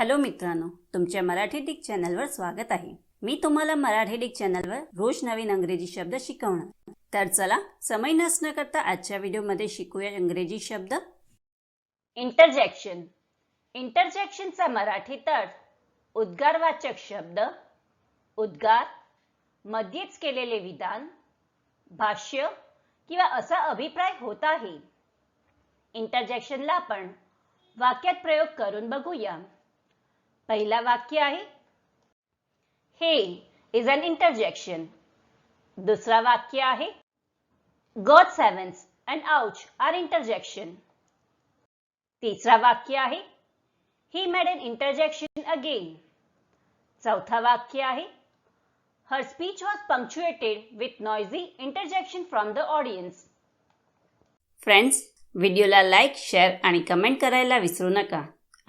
Hello मित्रांनो तुमच्या Marathi Dick चॅनलवर स्वागत आहे. मी तुम्हाला मराठी डिक चॅनलवर रोज नवीन इंग्रजी शब्द शिकवणार. तर चला समय नसणं करता आजच्या व्हिडिओमध्ये शिकूया इंग्रजी शब्द. इंटरजेक्शन इंटरजेक्शनचा मराठी अर्थ उद्गारवाचक शब्द उद्गार मध्येच केलेले विधान भाष्य किंवा असा अभिप्राय होत आहे. इंटरजेक्शनला आपण वाक्यात प्रयोग करून बघूया. पहिला वाक्य आहे हे इज अन इंटरजेक्शन दुसरा वाक्य आहे good heavens and ouch are interjection तिसरा वाक्य आहे he made an interjection again चौथा वाक्य आहे her speech was punctuated with noisy interjection from the audience friends व्हिडिओला लाईक शेअर आणि कमेंट करायला विसरू नका.